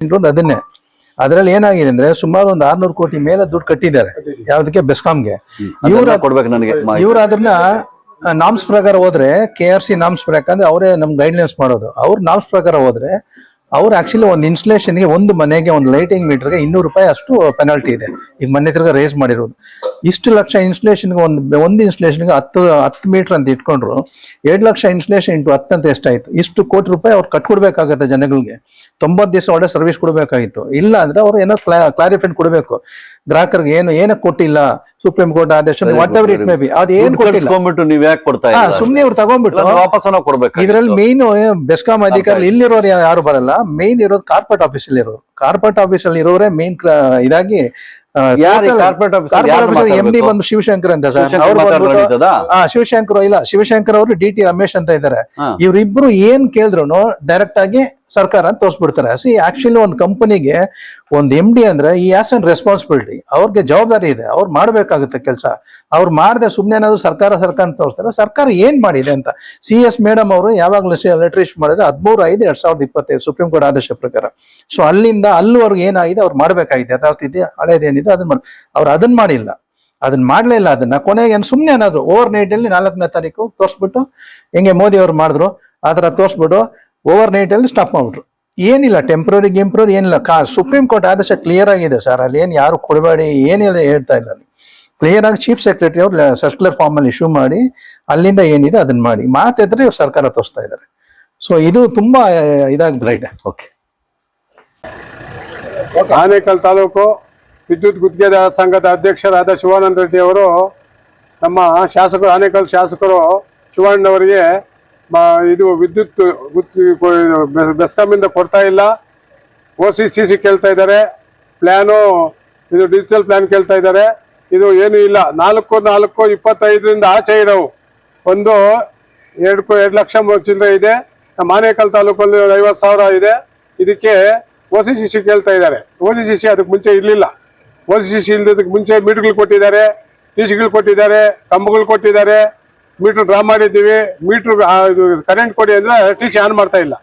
ಒಂದು ಅದನ್ನೇ. ಅದ್ರಲ್ಲಿ ಏನಾಗಿದೆ ಅಂದ್ರೆ ಸುಮಾರು ಒಂದು ಆರ್ನೂರು ಕೋಟಿ ಮೇಲೆ ದುಡ್ಡು ಕಟ್ಟಿದ್ದಾರೆ. ಯಾವ್ದಕ್ಕೆ? ಬೆಸ್ಕಾಂಗೆ. ಇವ್ರ ಕೊಡ್ಬೇಕು ನನಗೆ ಮಾಹಿತಿ. ಇವ್ರು ಅದನ್ನ ನಾಮ್ಸ್ ಪ್ರಕಾರ ಹೋದ್ರೆ ಕೆ ಆರ್ ಸಿ ನಾಮ್ಸ್ ಪ್ರಕಾರ ಅಂದ್ರೆ ಅವರೇ ನಮ್ ಗೈಡ್ಲೈನ್ಸ್ ಮಾಡೋದು. ಅವ್ರ ನಾಮ್ಸ್ ಪ್ರಕಾರ ಹೋದ್ರೆ ಅವ್ರು ಆಕ್ಚುಲಿ ಒಂದು ಇನ್ಸ್ಟಲೇಷನ್ಗೆ ಒಂದು ಮನೆಗೆ ಒಂದು ಲೈಟಿಂಗ್ ಮೀಟರ್ಗೆ ಇನ್ನೂರು ರೂಪಾಯಿ ಅಷ್ಟು ಪೆನಾಲ್ಟಿ ಇದೆ. ಈಗ ಮನೆ ತಿರ್ಗ ರೇಸ್ ಮಾಡಿರೋದು. ಇಷ್ಟು ಲಕ್ಷ ಇನ್ಸ್ಟಲೇಷನ್ಗೆ ಒಂದು ಒಂದು ಇನ್ಸ್ಟಲೇಷನ್ಗೆ ಹತ್ತು ಹತ್ತು ಮೀಟರ್ ಅಂತ ಇಟ್ಕೊಂಡ್ರು, ಎರಡು ಲಕ್ಷ ಇನ್ಸ್ಟಲೇಷನ್ ಇಂಟು ಹತ್ತು ಅಂತ ಎಷ್ಟಾಯ್ತು? ಇಷ್ಟು ಕೋಟಿ ರೂಪಾಯಿ ಅವ್ರು ಕಟ್ಕೊಡ್ಬೇಕಾಗತ್ತೆ ಜನಗಳಿಗೆ. ತೊಂಬತ್ತು ದಿವಸ ಒಳ್ಳೆ ಸರ್ವಿಸ್ ಕೊಡಬೇಕಾಗಿತ್ತು. ಇಲ್ಲ ಅಂದ್ರೆ ಅವ್ರು ಏನೋ ಕ್ಲಾರಿಫೈಡ್ ಕೊಡಬೇಕು. ಗ್ರಾಹಕರಿಗೆ ಏನು ಏನಕ್ಕೆ ಕೊಟ್ಟಿಲ್ಲ. ಸುಪ್ರೀಂ ಕೋರ್ಟ್ ಆದೇಶ whatever it may be ಅದು ಏನ್ ಕೊಟ್ಟಿಲ್ಲ. ನೀವ್ ಯಾಕೆ ಕೊಡ್ತಾ ಇಲ್ಲ ಸುಮ್ನೆ ಇವ್ರು ತಗೊಂಡ್ಬಿಟ್ಟು ವಾಪಸ್ಸನ ಕೊಡ್ಬೇಕು ಇದ್ರಲ್ಲಿ ಮೇನ್ ಬೆಸ್ಕಾಂ ಅಧಿಕಾರಿ ಇಲ್ಲಿರೋರು ಯಾರು ಬರಲ್ಲ. ಮೇನ್ ಇರೋದು ಕಾರ್ಪೊರೇಟ್ ಆಫೀಸ್ ಅಲ್ಲಿ ಇರೋರು. ಕಾರ್ಪೊರೇಟ್ ಆಫೀಸ್ ಅಲ್ಲಿ ಇರೋರೇ ಮೇನ್ ಇದಾಗಿ ಯಾರು ಕಾರ್ಪೊರೇಟ್ ಎಂ ಡಿ ಬಂದು ಶಿವಶಂಕರ್ ಅಂತ ಸರ್. ಶಿವಶಂಕರ್ ಇಲ್ಲ ಶಿವಶಂಕರ್ ಅವರು ಡಿ ಟಿ ರಮೇಶ್ ಅಂತ ಇದ್ದಾರೆ. ಇವ್ರಿಬ್ರು ಏನ್ ಕೇಳಿದ್ರು ಡೈರೆಕ್ಟ್ ಆಗಿ ಸರ್ಕಾರ ಅಂತ ತೋರಿಸ್ಬಿಡ್ತಾರೆ. ಸಿ ಆಕ್ಚುಲಿ ಒಂದು ಕಂಪನಿಗೆ ಒಂದು ಎಂ ಡಿ ಅಂದ್ರೆ ಈ ಆಸ್ ಅಂಡ್ ರೆಸ್ಪಾನ್ಸಿಬಿಲಿಟಿ ಅವ್ರಿಗೆ ಜವಾಬ್ದಾರಿ ಇದೆ. ಅವ್ರು ಮಾಡಬೇಕಾಗುತ್ತೆ ಕೆಲಸ. ಅವ್ರು ಮಾಡದೆ ಸುಮ್ಮನೆ ಏನಾದ್ರು ಸರ್ಕಾರ ಸರ್ಕಾರ ಅಂತ ತೋರಿಸ್ತಾರೆ. ಸರ್ಕಾರ ಏನು ಮಾಡಿದೆ ಅಂತ? ಸಿ ಎಸ್ ಮೇಡಮ್ ಅವರು ಯಾವಾಗಲೂ ಲೆಟರ್ ಇಶ್ಯೂ ಮಾಡಿದ್ರೆ ಹದಿಮೂರು ಐದು ಎರಡು ಸಾವಿರದ ಇಪ್ಪತ್ತೈದು ಸುಪ್ರೀಂ ಕೋರ್ಟ್ ಆದೇಶ ಪ್ರಕಾರ. ಸೊ ಅಲ್ಲಿಂದ ಅಲ್ಲಿವರೆಗೂ ಏನಾಗಿದೆ? ಅವ್ರು ಮಾಡ್ಬೇಕಾಗಿದೆ. ಯಥಾಸ್ಥಿತಿ ಹಳೇದೇನಿದೆ ಅದನ್ನ ಮಾಡಿ ಅವ್ರು ಅದನ್ನ ಮಾಡಿಲ್ಲ. ಅದನ್ನ ಮಾಡಲೇ ಇಲ್ಲ ಅದನ್ನ. ಕೊನೆಗೆ ಏನು ಸುಮ್ಮನೆ ಏನಾದ್ರು ಓವರ್ ನೈಟ್ ಅಲ್ಲಿ ನಾಲ್ಕನೇ ತಾರೀಕು ತೋರಿಸ್ಬಿಟ್ಟು, ಹೆಂಗೆ ಮೋದಿ ಅವ್ರು ಮಾಡಿದ್ರು. ಆ ಥರ ತೋರಿಸ್ಬಿಟ್ಟು ಓವರ್ ನೈಟ್ ಅಲ್ಲಿ ಸ್ಟಾಪ್ ಮಾಡ್ಬಿಟ್ರು. ಏನಿಲ್ಲ ಟೆಂಪ್ರರಿ ಗಿಂಪ್ರರಿ ಏನಿಲ್ಲ. ಕಾ ಸುಪ್ರೀಂ ಕೋರ್ಟ್ ಆದೇಶ ಕ್ಲಿಯರ್ ಆಗಿದೆ ಸರ್ ಅಲ್ಲಿ ಏನು ಯಾರು ಕೊಡಬೇಡಿ ಏನಿಲ್ಲ ಹೇಳ್ತಾ ಇಲ್ಲ ಅಲ್ಲಿ. ಕ್ಲಿಯರ್ ಆಗಿ ಚೀಫ್ ಸೆಕ್ರೆಟರಿ ಅವರು ಸರ್ಕ್ಯುಲರ್ ಫಾರ್ಮ್ ಅಲ್ಲಿ ಇಶ್ಯೂ ಮಾಡಿ ಅಲ್ಲಿಂದ ಏನಿದೆ ಅದನ್ನ ಮಾಡಿ. ಮಾತಾದ್ರೆ ಇವ್ರು ಸರ್ಕಾರ ತೋರಿಸ್ತಾ ಇದ್ದಾರೆ ಸೊ ಇದು ತುಂಬಾ ಇದಾಗ್ಬಿಟ್ಟಿದೆ. ಓಕೆ. ಆನೇಕಲ್ ತಾಲೂಕು ವಿದ್ಯುತ್ ಗುತ್ತಿಗೆದಾರ ಸಂಘದ ಅಧ್ಯಕ್ಷರಾದ ಶಿವಾನಂದ ರೆಡ್ಡಿ ಅವರು ನಮ್ಮ ಶಾಸಕರು ಆನೇಕಲ್ ಶಾಸಕರು ಶಿವಾನಂದ ಮ- ಇದು ವಿದ್ಯುತ್ ಬೆಸ್ಕಾಮಿಂದ ಕೊಡ್ತಾ ಇಲ್ಲ. ಒ ಸಿ ಸಿ ಸಿ ಕೇಳ್ತಾ ಇದ್ದಾರೆ. ಪ್ಲ್ಯಾನು ಇದು ಡಿಜಿಟಲ್ ಪ್ಲ್ಯಾನ್ ಕೇಳ್ತಾ ಇದ್ದಾರೆ. ಇದು ಏನೂ ಇಲ್ಲ. ನಾಲ್ಕು ನಾಲ್ಕು, ಇಪ್ಪತ್ತೈದರಿಂದ ಆಚೆ ಇರೋವು. ಒಂದು ಎರಡು ಎರಡು ಲಕ್ಷ ಚಿಲ್ಲರೆ ಇದೆ. ನಮ್ಮ ಆನೇಕಲ್ ತಾಲೂಕಲ್ಲಿ ಒಂದು ಐವತ್ತು ಸಾವಿರ ಇದೆ. ಇದಕ್ಕೆ ಒ ಸಿ ಸಿ ಸಿ ಕೇಳ್ತಾ ಇದ್ದಾರೆ. ಒ ಸಿ ಸಿ ಸಿ ಅದಕ್ಕೆ ಮುಂಚೆ ಇರಲಿಲ್ಲ. ಒ ಸಿ ಸಿ ಸಿ ಇಲ್ಲದಕ್ಕೆ ಮುಂಚೆ ಮೀಟರ್ಗಳು ಕೊಟ್ಟಿದ್ದಾರೆ. ಟಿ ಸಿಗಳು ಕೊಟ್ಟಿದ್ದಾರೆ. ಕಂಬಗಳು ಕೊಟ್ಟಿದ್ದಾರೆ. ಮೀಟ್ರ್ ಡ್ರಾ ಮಾಡಿದ್ದೀವಿ, ಮೀಟ್ರ್ ಇದು ಕರೆಂಟ್ ಕೊಡಿ ಅಂದ್ರೆ ಟಿ ಆನ್ ಮಾಡ್ತಾ ಇಲ್ಲ.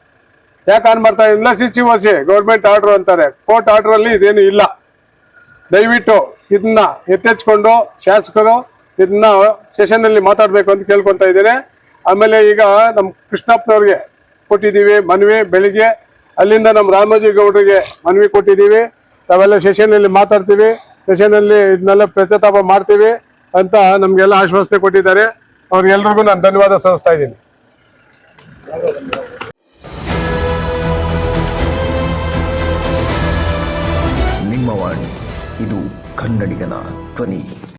ಯಾಕೆ ಆನ್ ಮಾಡ್ತಾ ಇಲ್ಲ? C C O government order ಅಂತಾರೆ. ಕೋರ್ಟ್ ಆರ್ಡ್ರಲ್ಲಿ ಇದೇನು ಇಲ್ಲ. ದಯವಿಟ್ಟು ಇದನ್ನ ಎತ್ತೆಚ್ಕೊಂಡು ಶಾಸಕರು ಇದನ್ನ ಸೆಷನ್ನಲ್ಲಿ ಮಾತಾಡಬೇಕು ಅಂತ ಕೇಳ್ಕೊತಾ ಇದ್ದೇನೆ. ಆಮೇಲೆ ಈಗ ನಮ್ಮ ಕೃಷ್ಣಪ್ಪನವ್ರಿಗೆ ಕೊಟ್ಟಿದ್ದೀವಿ ಮನವಿ ಬೆಳಿಗ್ಗೆ. ಅಲ್ಲಿಂದ ನಮ್ಮ ರಾಮೋಜಿ ಗೌಡರಿಗೆ ಮನವಿ ಕೊಟ್ಟಿದ್ದೀವಿ. ತಾವೆಲ್ಲ ಸೆಷನ್ನಲ್ಲಿ ಮಾತಾಡ್ತೀವಿ. ಸೆಷನ್ನಲ್ಲಿ ಇದನ್ನೆಲ್ಲ ಪ್ರಚತಾಪ ಮಾಡ್ತೀವಿ ಅಂತ ನಮಗೆಲ್ಲ ಆಶ್ವಾಸನೆ ಕೊಟ್ಟಿದ್ದಾರೆ. ಅವ್ರಿಗೆಲ್ರಿಗೂ ನಾನು ಧನ್ಯವಾದ ಸಲ್ಲಿಸ್ತಾ ಇದ್ದೀನಿ. ನಿಮ್ಮ ವಾಣಿ ಇದು ಕನ್ನಡಿಗನ ಧ್ವನಿ.